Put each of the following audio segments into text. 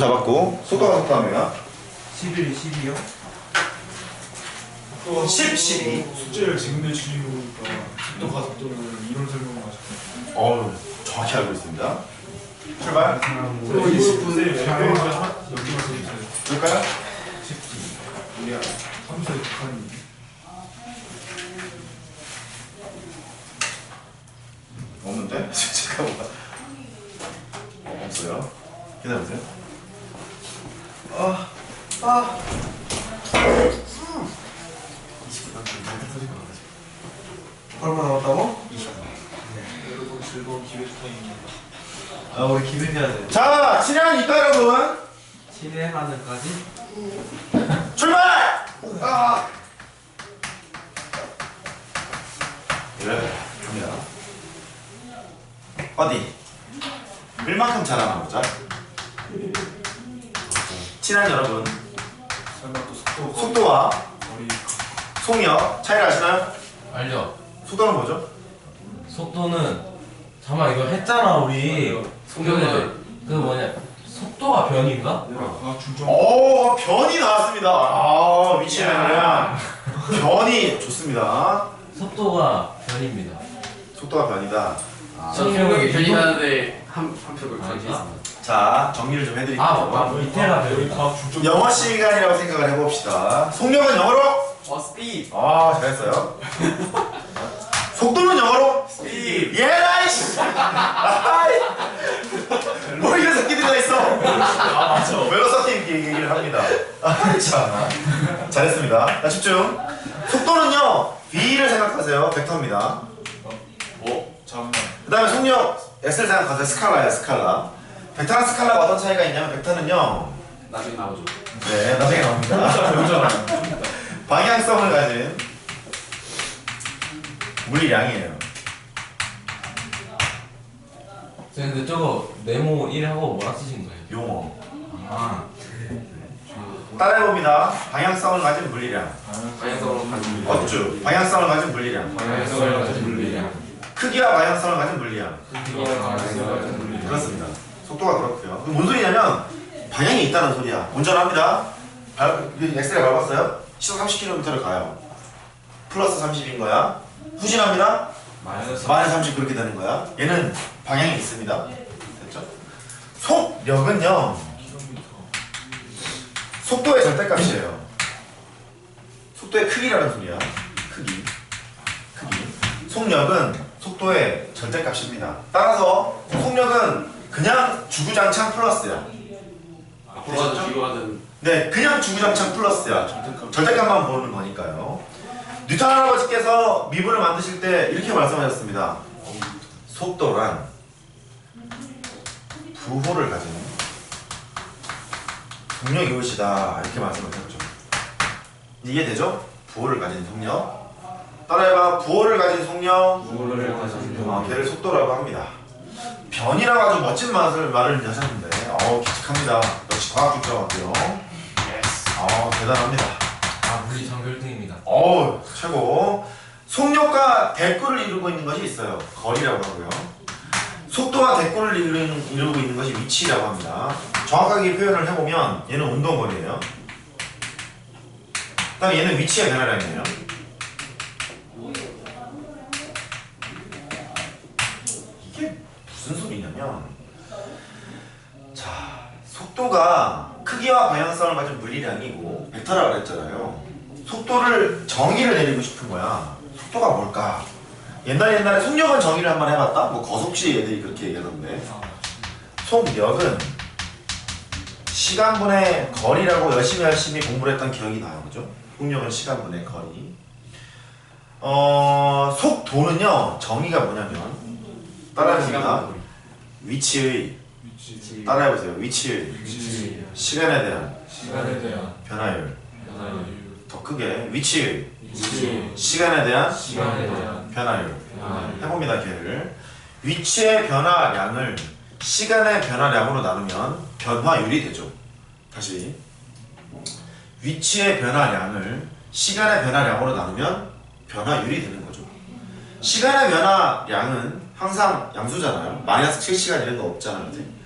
잡았고 속도가 속도합니다 11, 12요? 10, 12 숙제를 지금 내주시는 거니까 속도 가속도는 이론 설명을 하셨어요. 어우 정확히 알고 있습니다 출발 그리고 이 10분에 배경을 여기만 써주세요. 볼까요? 10분. 우리가 삼수의 북한이 없는데? 잠깐만 어, 없어요 기다려보세요 아, 아. 얼마 남았다고? 여러분 즐거운 기회 타임입니다. 아, 우리 기분해야 돼. 자, 친해하니까 여러분 친해 하늘까지? 출발! 아. 이래 갑니다. 어디? 밀만큼 보자. 친한 여러분, 설마 또 속도 속도와 송이어 차이를 아시나요? 알죠? 속도는 뭐죠? 속도는 잠깐 이거 했잖아 우리 속도는 그 뭐냐 속도가 변인가? 아 중점 오, 변이 나왔습니다. 아, 위치는 변이 좋습니다. 속도가 변입니다. 속도가 변이다. 저 생각이 변이하는데 한, 한 표를 가겠습니다. 자, 정리를 좀 해드릴게요. 아, 아 밑에가 여기 변이다. 과학 중점 영어 시간이라고 생각을 해봅시다. 속력은 영어로? 어, 스피드! 아, 잘했어요. 속도는 영어로? 스피드! 예라이씨! 아이! 뭐 이런 새끼들이 있어? 아 맞아. 웰러서팅 얘기를 합니다. 아, 참. 잘했습니다. 자, 집중. 속도는요, V를 생각하세요. 벡터입니다. 어 잠깐만. 그 다음에 속력, X를 생각하세요. 스칼라예요, 스칼라. 벡터랑 스칼라가 어떤 차이가 있냐면, 벡터는요, 나중에 나오죠. 네, 나중에 나옵니다. 배우잖아. 방향성을 가진 물리량이에요. 저 근데 저거 네모 1하고 뭐라 쓰신 거예요? 용어. 아 따라해봅니다. 방향성을 가진 물리량. 방향성으로 가는 어쭈. 방향성을 가진 물리량. 방향성을 가진 물리량 크기와 방향성을 가진 물리량. 그렇습니다. 속도가 그렇고요. 뭔 소리냐면 방향이 있다는 소리야. 운전합니다. 발, 엑셀에 밟았어요. 시속 30km를 가요. 플러스 30인 거야. 후진합니다. 마이너스 마이너스 30 그렇게 되는 거야. 얘는 방향이 있습니다. 됐죠? 속력은요. 속도의 절대값이에요. 속도의 크기라는 소리야. 크기. 크기. 속력은 속도의 절대값입니다. 따라서 속력은 그냥 주구장창 플러스야. 앞으로 가든 뒤로 가든 네, 그냥 주구장창 플러스야. 절대값. 절대값만 보는 거니까요. 뉴턴 할아버지께서 미분을 만드실 때 이렇게 말씀하셨습니다. 속도란 부호를 가진 속력 이웃이다 이렇게 말씀하셨죠. 이해되죠? 부호를 가진 속력. 따라해봐. 부호를 가진 속력. 부호를 가진 아, 걔를 속도라고 합니다. 변이라고 아주 멋진 말을, 말을 하셨는데, 어우, 기특합니다. 역시 과학국자 같고요. 어, 대단합니다. 아 물리 장결등입니다. 어우, 최고. 속력과 대꾸를 이루고 있는 것이 있어요. 거리라고 하고요. 속도와 대꾸를 이루는, 이루고 있는 것이 위치라고 합니다. 정확하게 표현을 해보면, 얘는 운동거리예요. 그 다음에 얘는 위치의 변화량이에요. 이게 무슨 소리냐면 자 속도가 크기와 방향성을 가진 물리량이고 벡터라고 그랬잖아요. 속도를 정의를 내리고 싶은 거야. 속도가 뭘까? 옛날 옛날에 속력은 정의를 한번 해봤다? 뭐 거속시 애들이 그렇게 얘기하던데. 속력은 시간분의 거리라고 열심히 열심히 공부를 했던 기억이 나요. 그죠? 속력은 시간분의 거리. 어 속도는요 정의가 뭐냐면 따라합니다. 위치의 위치. 따라해보세요. 위치의 위치. 시간에 대한 시간에 대한 변화율 변화율. 더 크게 위치의 위치. 시간에 대한 시간에 대한 변화율 변화율. 해봅니다. 걔를 위치의 변화량을 시간의 변화량으로 나누면 변화율이 되죠. 다시 위치의 변화량을 시간의 변화량으로 나누면 변화율이 되는 거죠. 시간의 변화량은 항상 양수잖아요. 마이너스 7시간 이런 거 없잖아요. 그치?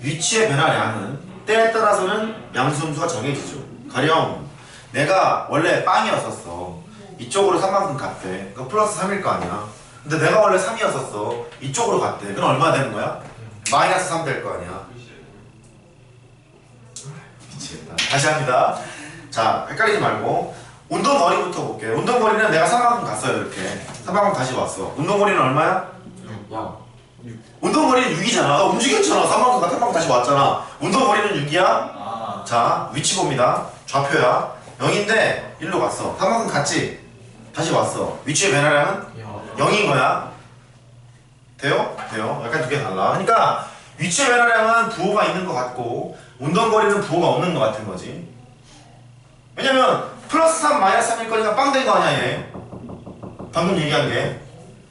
위치의 변화량은 때에 따라서는 양수음수가 정해지죠. 가령 내가 원래 빵이었었어. 이쪽으로 3만큼 갔대. 그 플러스 3일 거 아니야. 근데 내가 원래 3이었었어. 이쪽으로 갔대. 그럼 얼마 되는 거야? 마이너스 3 될 거 아니야. 미치겠다. 다시 합니다. 자, 헷갈리지 말고 운동 거리부터 볼게요. 운동 거리는 내가 3만큼 갔어요. 이렇게. 3만큼 다시 왔어. 운동 거리는 얼마야? 야 운동 거리는 6이잖아. 나 움직였잖아. 3만큼 갔다 3만큼 다시 왔잖아. 운동 거리는 6이야? 아 자, 위치 봅니다. 좌표야. 0인데 1로 갔어. 3만큼 갔지? 다시 왔어. 위치의 변화량은 0인 거야. 돼요? 돼요. 약간 두 개 달라. 그러니까 위치의 변화량은 부호가 있는 것 같고 운동거리는 부호가 없는 것 같은 거지. 왜냐면 플러스 3 마이너스 3일 거리가 빵 된 거 아니야 얘. 방금 얘기한 게.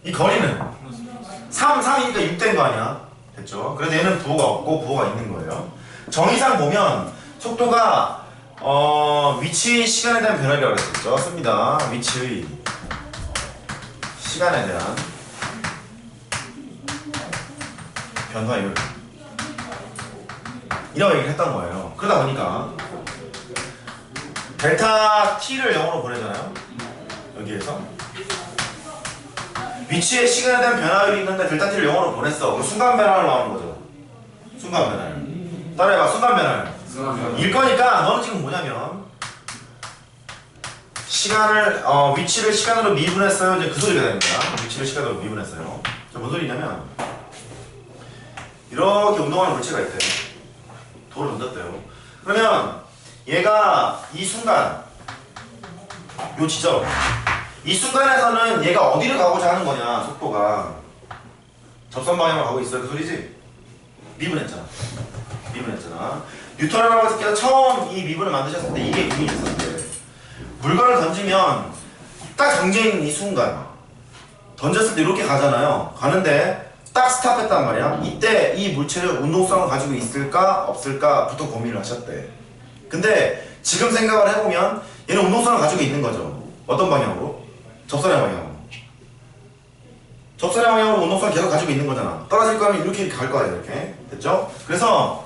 이 거리는 3, 3이니까 6된 거 아니야. 됐죠? 그래서 얘는 부호가 없고 부호가 있는 거예요. 정의상 보면 속도가 어, 위치 시간에 대한 변화라고 했었죠. 씁니다. 위치의 시간에 대한 변화율 이라고 얘기를 했던 거예요. 그러다 보니까 델타 t를 0으로 보내잖아요. 여기에서 위치의 시간에 대한 변화율이 있는데 델타 t를 0으로 보냈어. 그럼 순간 변화를 나오는 거죠. 순간 변화율. 따라해봐. 순간 변화율. 일 거니까 너는 지금 뭐냐면 시간을 어, 위치를 시간으로 미분했어요. 이제 그 소리가 되는 거야. 위치를 시간으로 미분했어요. 자, 뭔 소리냐면 이렇게 운동하는 물체가 있대. 돌을 던졌대요. 그러면 얘가 이 순간 요 지점 이 순간에서는 얘가 어디를 가고자 하는 거냐 속도가 접선 방향으로 가고 있어요. 그 소리지? 미분했잖아. 미분했잖아. 뉴턴이라고 새끼가 처음 이 미분을 만드셨을 때 이게 미분이었는데 물건을 던지면 딱 있는 이 순간 던졌을 때 이렇게 가잖아요. 가는데 딱 스탑했단 말이야. 이때 이 물체를 운동성을 가지고 있을까 없을까부터 고민을 하셨대. 근데 지금 생각을 해보면 얘는 운동성을 가지고 있는 거죠. 어떤 방향으로? 접선의 방향으로. 접선의 방향으로 운동성을 계속 가지고 있는 거잖아. 떨어질 거면 이렇게 이렇게 갈 거야 이렇게. 됐죠? 그래서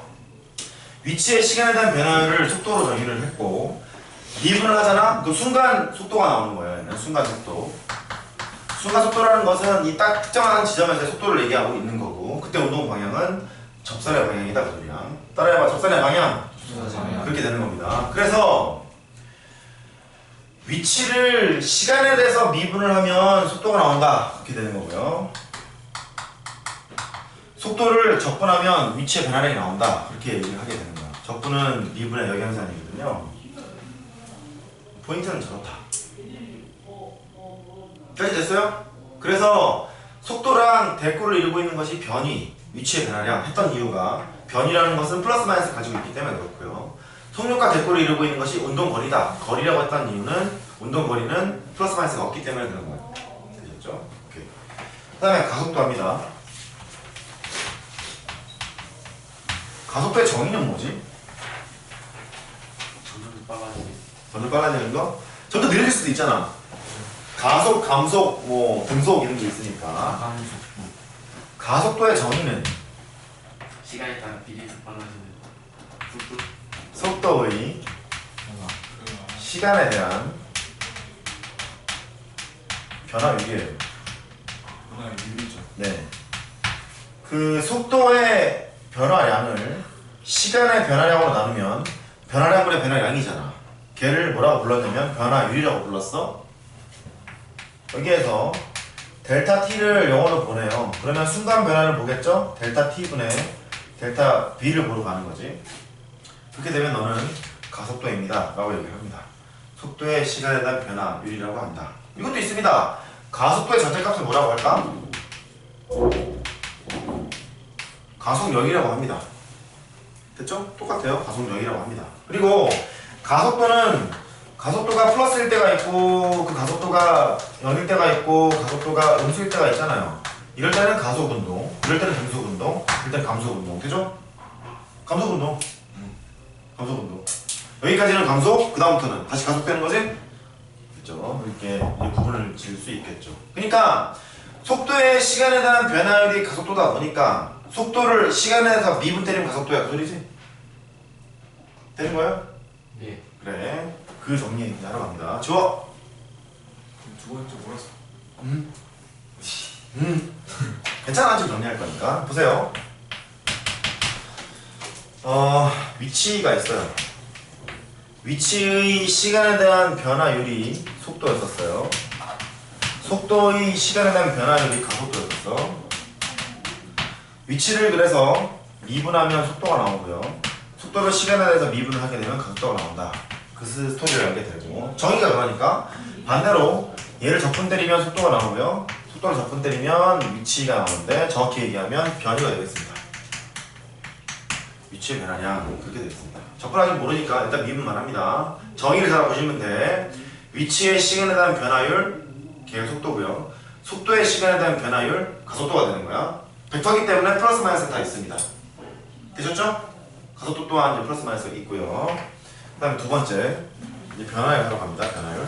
위치의 시간에 대한 변화를 속도로 정의를 했고 미분을 하잖아? 그 순간 속도가 나오는 거예요. 순간 속도. 순간 속도라는 것은 이 딱 특정한 지점에서 속도를 얘기하고 있는 거고 그때 운동 방향은 접선의 방향이다 그 소리야. 따라해봐 접선의 방향. 그렇게 되는 겁니다. 그래서 위치를 시간에 대해서 미분을 하면 속도가 나온다 그렇게 되는 거고요. 속도를 적분하면 위치의 변화량이 나온다 그렇게 얘기를 하게 되는 거야. 적분은 미분의 역양산이거든요. 포인트는 저렇다. 여기까지 됐어요? 그래서 속도랑 대꾸를 이루고 있는 것이 변이, 위치의 변화량 했던 이유가 변이라는 것은 플러스 마이너스 가지고 있기 때문에 그렇고요. 속력과 대꾸를 이루고 있는 것이 운동거리다. 거리라고 했던 이유는 운동거리는 플러스 마이너스가 없기 때문에 그런 거예요. 되셨죠? 오케이. 그 다음에 가속도 합니다. 가속도의 정의는 뭐지? 점점 빨라지네 점점 빨라지는 거? 점점 느려질 수도 있잖아. 가속, 감속, 뭐 등속 이런 게 있으니까. 가속도의 정의는 시간에 따라 비례해서 빨라지는 속도 속도의 시간에 대한 변화율이에요. 하나의 유리죠 네. 그 속도의 변화량을 시간의 변화량으로 나누면 변화량분의 변화량이잖아. 걔를 뭐라고 불렀냐면 변화율이라고 불렀어. 여기에서 델타 t를 영어로 보내요. 그러면 순간 변화를 보겠죠? 델타 t분의 델타 b를 보러 가는 거지. 그렇게 되면 너는 가속도입니다. 라고 얘기를 합니다. 속도의 시간에 대한 변화율이라고 한다. 이것도 있습니다. 가속도의 절대값을 뭐라고 할까? 가속력이라고 합니다. 됐죠? 똑같아요. 가속력이라고 합니다. 그리고 가속도는 가속도가 플러스일 때가 있고 그 가속도가 0일 때가 있고 가속도가 음수일 때가 있잖아요. 이럴 때는 가속운동, 이럴 때는 등속운동, 이럴 때는 감속운동. 되죠? 감속운동. 음, 감속 운동. 여기까지는 감속, 그 다음부터는 다시 가속되는 거지? 그죠? 이렇게 구분을 지을 수 있겠죠. 그러니까 속도의 시간에 대한 변화율이 가속도다 보니까 속도를 시간에서 미분 때리면 가속도야 그 소리지? 되는 거예요? 예. 그래. 그 정리 하러 갑니다. 주어. 두 번째 몰랐어. 음. 음. 괜찮아 지금 정리할 거니까 보세요. 어 위치가 있어요. 위치의 시간에 대한 변화율이 속도였었어요. 속도의 시간에 대한 변화율이 가속도였었어. 위치를 그래서 미분하면 속도가 나오고요. 속도를 시간에 대해서 미분을 하게 되면 가속도가 나온다. 그 스토리를 알게 되고 정의가 그러니까 반대로 얘를 적분 때리면 속도가 나오고요. 속도를 적분 때리면 위치가 나오는데 정확히 얘기하면 변이가 되겠습니다. 위치의 변화량 그렇게 되겠습니다. 적분하지 모르니까 일단 미분만 합니다. 정의를 잘 보시면 돼. 위치의 시간에 대한 변화율 계획 속도고요. 속도의 시간에 대한 변화율 가속도가 되는 거야. 벡터기 때문에 플러스 마이너스 다 있습니다. 되셨죠? 가속도 또한 이제 플러스 마이너스 있고요. 그 다음에 두 번째 이제 변화율 하러 갑니다. 변화율.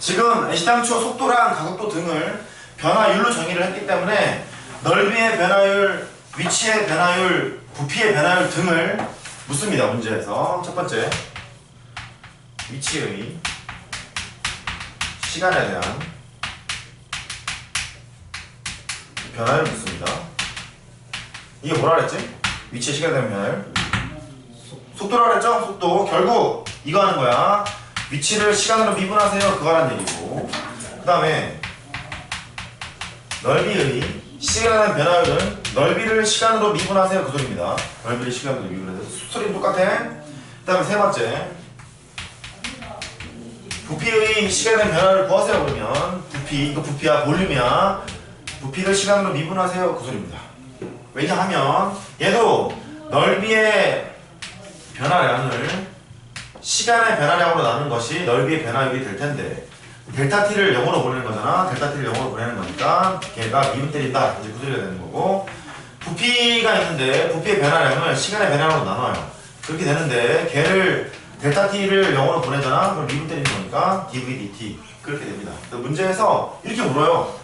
지금 애시당초 속도랑 가속도 등을 변화율로 정의를 했기 때문에 넓이의 변화율, 위치의 변화율, 부피의 변화율 등을 묻습니다. 문제에서 첫 번째 위치의 시간에 대한 변화를 묻습니다. 이게 뭐라 그랬지? 위치의 시간에 대한 변화율? 속도라 그랬죠? 속도. 결국 이거 하는 거야. 위치를 시간으로 미분하세요. 그거란 얘기고. 그 다음에 넓이의 대한 변화율은 넓이를 시간으로 미분하세요. 그 소리입니다. 넓이를 시간으로 미분해서 소리는 똑같아. 그 다음에 세 번째 부피의 대한 변화를 구하세요. 그러면 부피, 이거 부피야 볼륨이야. 부피를 시간으로 미분하세요. 그 소리입니다. 왜냐하면 얘도 넓이의 변화량을 시간의 변화량으로 나눈 것이 넓이의 변화율이 될 텐데 델타 t를 0으로 보내는 거잖아. 델타 t를 0으로 보내는 거니까 걔가 미분 때린다. 이제 그 소리가 되는 거고 부피가 있는데 부피의 변화량을 시간의 변화량으로 나눠요. 그렇게 되는데 걔를 델타 t를 0으로 보내잖아. 그럼 미분 때리는 거니까 dv dt 그렇게 됩니다. 문제에서 이렇게 물어요.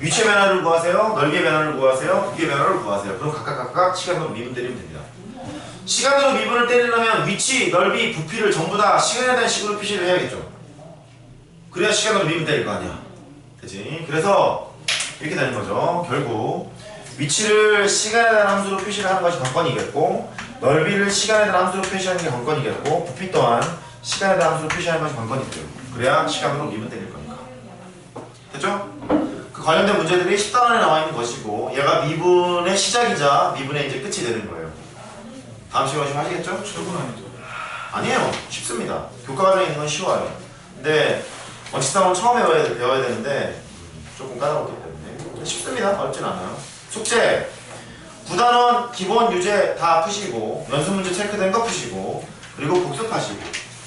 위치의 변화를 구하세요. 넓이의 변화를 구하세요. 부피의 변화를 구하세요. 그럼 각각 각각 시간으로 미분 때리면 됩니다. 시간으로 미분을 때리려면 위치, 넓이, 부피를 전부 다 시간에 대한 식으로 표시를 해야겠죠. 그래야 시간으로 미분 때릴 거 아니야. 그지? 그래서 이렇게 되는 거죠. 결국 위치를 시간에 대한 함수로 표시를 하는 것이 관건이겠고 넓이를 시간에 대한 함수로 표시하는 게 관건이겠고 부피 또한 시간에 대한 함수로 표시하는 것이 관건이고요. 그래야 시간으로 미분 때릴 거니까. 됐죠? 그 관련된 문제들이 10단원에 나와 있는 것이고 얘가 미분의 시작이자 미분의 이제 끝이 되는 거예요. 다음 시간에 좀 하시겠죠? 최고 아니죠. 아니에요. 쉽습니다. 교과 과정에 있는 건 쉬워요. 근데 원칙상은 처음 배워야, 배워야 되는데 음, 조금 까다롭기 때문에 쉽습니다. 어렵진 않아요. 숙제 9단원 기본 유제 다 푸시고 연습 문제 체크된 거 푸시고 그리고 복습하시고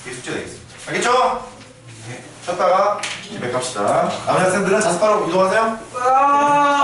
이게 숙제 되겠습니다. 알겠죠? 네. 쉬었다가 기백 갑시다. 남은 학생들은 자습하러 이동하세요. 아